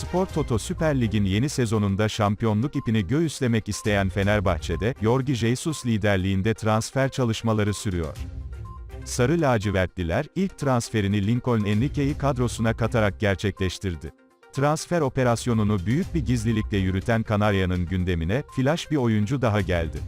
Spor Toto Süper Lig'in yeni sezonunda şampiyonluk ipini göğüslemek isteyen Fenerbahçe'de, Jorge Jesus liderliğinde transfer çalışmaları sürüyor. Sarı lacivertliler, ilk transferini Lincoln Enrique'yi kadrosuna katarak gerçekleştirdi. Transfer operasyonunu büyük bir gizlilikle yürüten Kanarya'nın gündemine, flash bir oyuncu daha geldi.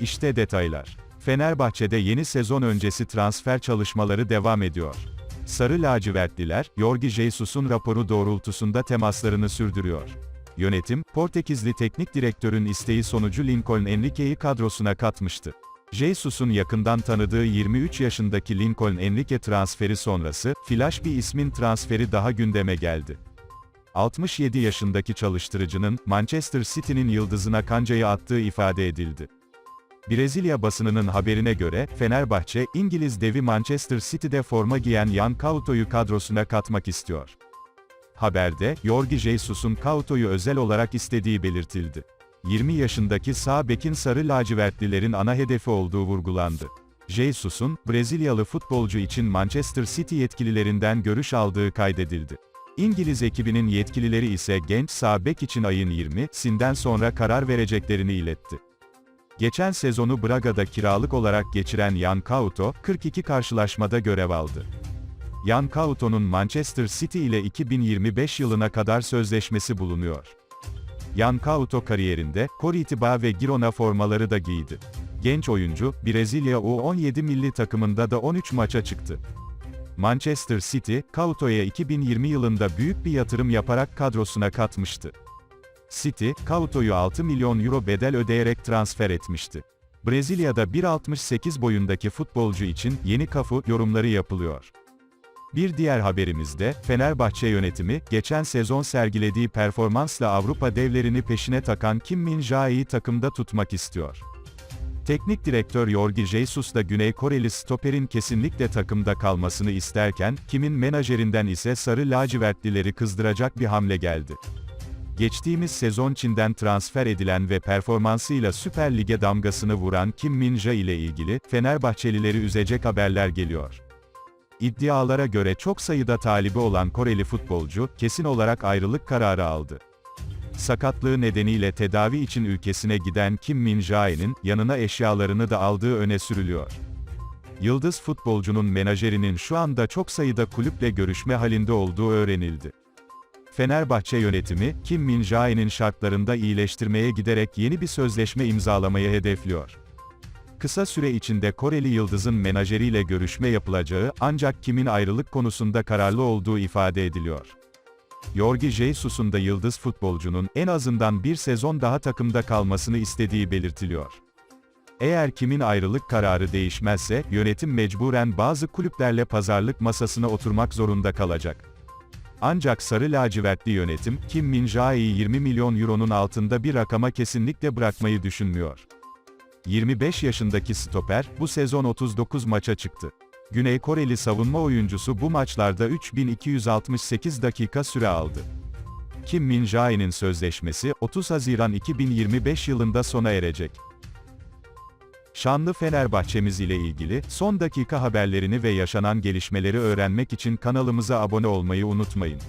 İşte detaylar. Fenerbahçe'de yeni sezon öncesi transfer çalışmaları devam ediyor. Sarı lacivertliler, Jorge Jesus'un raporu doğrultusunda temaslarını sürdürüyor. Yönetim, Portekizli teknik direktörün isteği sonucu Lincoln Enrique'yi kadrosuna katmıştı. Jesus'un yakından tanıdığı 23 yaşındaki Lincoln Enrique transferi sonrası, flash bir ismin transferi daha gündeme geldi. 67 yaşındaki çalıştırıcının, Manchester City'nin yıldızına kancayı attığı ifade edildi. Brezilya basınının haberine göre, Fenerbahçe, İngiliz devi Manchester City'de forma giyen Yan Couto'yu kadrosuna katmak istiyor. Haberde, Jorge Jesus'un Couto'yu özel olarak istediği belirtildi. 20 yaşındaki sağ bekin sarı lacivertlilerin ana hedefi olduğu vurgulandı. Jesus'un, Brezilyalı futbolcu için Manchester City yetkililerinden görüş aldığı kaydedildi. İngiliz ekibinin yetkilileri ise genç sağ bek için ayın 20'sinden sonra karar vereceklerini iletti. Geçen sezonu Braga'da kiralık olarak geçiren Yan Couto, 42 karşılaşmada görev aldı. Yan Couto'nun Manchester City ile 2025 yılına kadar sözleşmesi bulunuyor. Yan Couto kariyerinde, Coritiba ve Girona formaları da giydi. Genç oyuncu, Brezilya U17 milli takımında da 13 maça çıktı. Manchester City, Couto'ya 2020 yılında büyük bir yatırım yaparak kadrosuna katmıştı. City, Couto'yu 6 milyon euro bedel ödeyerek transfer etmişti. Brezilya'da 1.68 boyundaki futbolcu için yeni kafu yorumları yapılıyor. Bir diğer haberimizde, Fenerbahçe yönetimi, geçen sezon sergilediği performansla Avrupa devlerini peşine takan Kim Min Jae'yi takımda tutmak istiyor. Teknik direktör Jorge Jesus da Güney Koreli stoperin kesinlikle takımda kalmasını isterken, Kim'in menajerinden ise sarı lacivertlileri kızdıracak bir hamle geldi. Geçtiğimiz sezon Çin'den transfer edilen ve performansıyla Süper Lig'e damgasını vuran Kim Min-jae ile ilgili, Fenerbahçelileri üzecek haberler geliyor. İddialara göre çok sayıda talibi olan Koreli futbolcu, kesin olarak ayrılık kararı aldı. Sakatlığı nedeniyle tedavi için ülkesine giden Kim Min-jae'nin, yanına eşyalarını da aldığı öne sürülüyor. Yıldız futbolcunun menajerinin şu anda çok sayıda kulüple görüşme halinde olduğu öğrenildi. Fenerbahçe yönetimi, Kim Min Jae'nin şartlarında iyileştirmeye giderek yeni bir sözleşme imzalamayı hedefliyor. Kısa süre içinde Koreli Yıldız'ın menajeriyle görüşme yapılacağı, ancak kimin ayrılık konusunda kararlı olduğu ifade ediliyor. Jorge Jesus'un da Yıldız futbolcunun, en azından bir sezon daha takımda kalmasını istediği belirtiliyor. Eğer kimin ayrılık kararı değişmezse, yönetim mecburen bazı kulüplerle pazarlık masasına oturmak zorunda kalacak. Ancak sarı lacivertli yönetim, Kim Min Jae'yi 20 milyon euronun altında bir rakama kesinlikle bırakmayı düşünmüyor. 25 yaşındaki stoper, bu sezon 39 maça çıktı. Güney Koreli savunma oyuncusu bu maçlarda 3268 dakika süre aldı. Kim Min Jae'nin sözleşmesi, 30 Haziran 2025 yılında sona erecek. Şanlı Fenerbahçemiz ile ilgili, son dakika haberlerini ve yaşanan gelişmeleri öğrenmek için kanalımıza abone olmayı unutmayın.